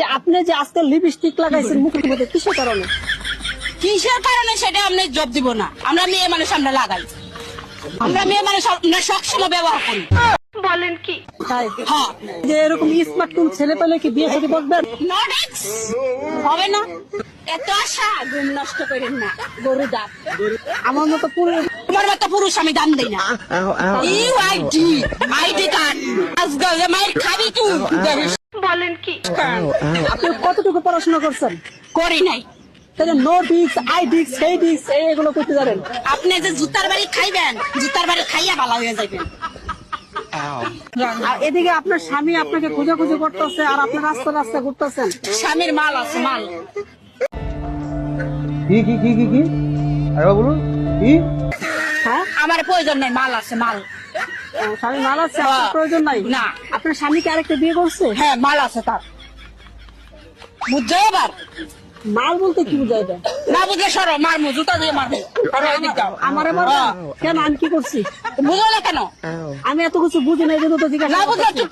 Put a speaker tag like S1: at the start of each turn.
S1: যে আপনি যে আজকে লিপস্টিক লাগাইছেন মুখের মধ্যে কিসের কারণে?
S2: কিসের কারণে সেটা আপনি জব দিব না? আমরা মেয়ে মানুষ আমরা লাগাই। আমরা মেয়ে মানুষ আমরা সবসময় ব্যবহার করি।
S1: তাই?
S2: হ্যাঁ।
S1: যে এরকম স্মার্ট কোন ছেলে পেলে কি বিয়ে সাথে বসবেন
S2: হবে না। এত আশা ঘুম নষ্ট করেন না। গরু দাঁত
S1: আমার মতো পুরো
S2: তোমার মতো পুরুষ আমি দান দিই না। U ID ID card. আজকাল মায়ের খাবি তুই।
S1: আপনি কতটুকু পড়াশোনা করছেন?
S2: করি নাই।
S1: তাহলে নো ডিক্স আই ডিক্স সেই ডিক্স এগুলো করতে জানেন
S2: আপনি যে জুতার বাড়ি খাইবেন জুতার বাড়ি খাইয়া ভালো হয়ে যাবেন
S1: আর এদিকে আপনার স্বামী আপনাকে খোঁজাখুঁজি করতেছে আর আপনার রাস্তা রাস্তা ঘুরতেছেন।
S2: স্বামীর মাল আছে মাল।
S3: কি কি কি কি কি? আরে বলুন কি?
S1: হ্যাঁ?
S2: আমার প্রয়োজন নেই মাল আছে মাল।
S1: স্বামী মাল আছে
S2: হ্যাঁ।
S1: প্রয়োজন নাই?
S2: না।
S1: আপনার স্বামীকে আরেকটা বিয়ে করছে?
S2: হ্যাঁ মাল আছে তার। বুঝছ এবার
S1: মাল বলতে কি বুঝাই
S2: না বুঝে সরো মারমু জুতা দিয়ে মারমু।
S1: আমার এবার কেন আমি কি করছি?
S2: বুঝো না কেন?
S1: আমি এত কিছু বুঝি না এই জন্য তো জিজ্ঞাসা
S2: না বুঝলে চুপ